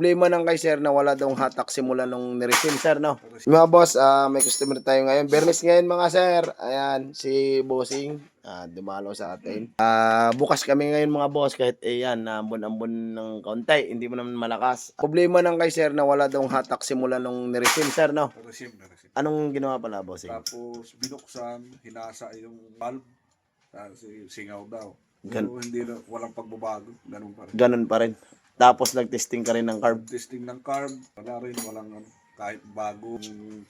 Problema ng kay sir na wala daw hatak simula nung niresim sir no. Mga boss, ah, may customer tayo ngayon. Bernis ngayon mga sir. Ayan, si Bossing. Ah, dumalo sa atin. Ah, bukas kami ngayon mga boss kahit eh yan, ambon-ambon ng kaunti, hindi mo naman malakas. Problema ng kay sir na wala daw hatak simula nung niresim sir no. Resim. Anong ginawa pala bossing? Tapos binuksan, hinasa yung valve. Tapos singaw daw. Gan- Pero hindi na, walang pagbabago. Ganun pa rin. Ganun pa rin. Tapos nag-testing ka rin ng carb. Testing ng carb, wala rin, walang ano, kahit bago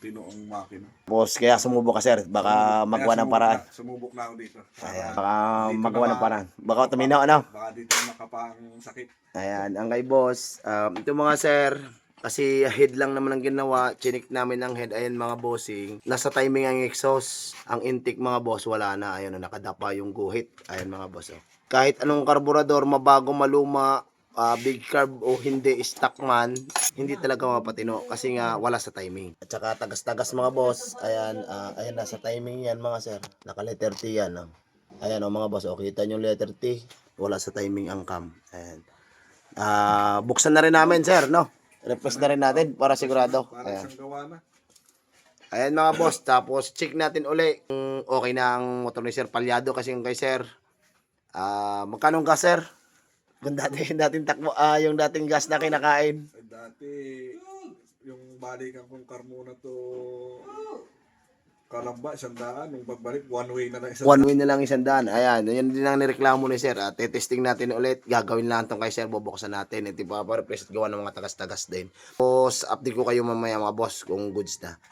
pinuong makina. Boss, kaya sumubo ka sir. Baka magawa ng sumubok paraan. Na, sumubok na ako dito. Ayan, baka dito magawa ng paraan. Baka tuminaw ano. Baka dito makapang sakit. Ayan, ang kay boss. Um, ito mga sir, kasi head lang naman ang ginawa. Chinik namin ang head. Ayan mga bossing. Nasa timing ang exhaust. Ang intake mga boss, wala na. Ayan, nakadapa yung guhit. Ayan mga boss. Oh. Kahit anong karburador, mabago, maluma, ah, big carb o hindi stock man, hindi talaga mapatino kasi nga wala sa timing. At saka tagas-tagas mga boss. Ayan, ah, ayan nasa timing yan mga sir. Naka letter T yan. Oh. Ayan o mga boss, oh, kita nyo letter T, wala sa timing ang cam. Ayan. Ah, buksan na rin namin, sir, no? Repress na rin natin para sigurado. Ayan. Ayan mga boss, tapos check natin uli kung okay na ang motor ni Sir Palyado kasi yung kay Sir. Ah, magkano gas, sir? Yung dati, dating takbo, ah, yung dating gas na kinakain. Eh, dati, yung balikan kong Carmona to Kalamba, isang daan. Nung pagbalik, one way na lang isang One way na lang isang daan. Ayan, yun din ang nireklamo ni Sir. At testing natin ulit. Gagawin lang itong kay Sir. Bubuksan natin. Ito pa para press at gawa ng mga tagas-tagas din. Tapos, update ko kayo mamaya mga boss kung goods na.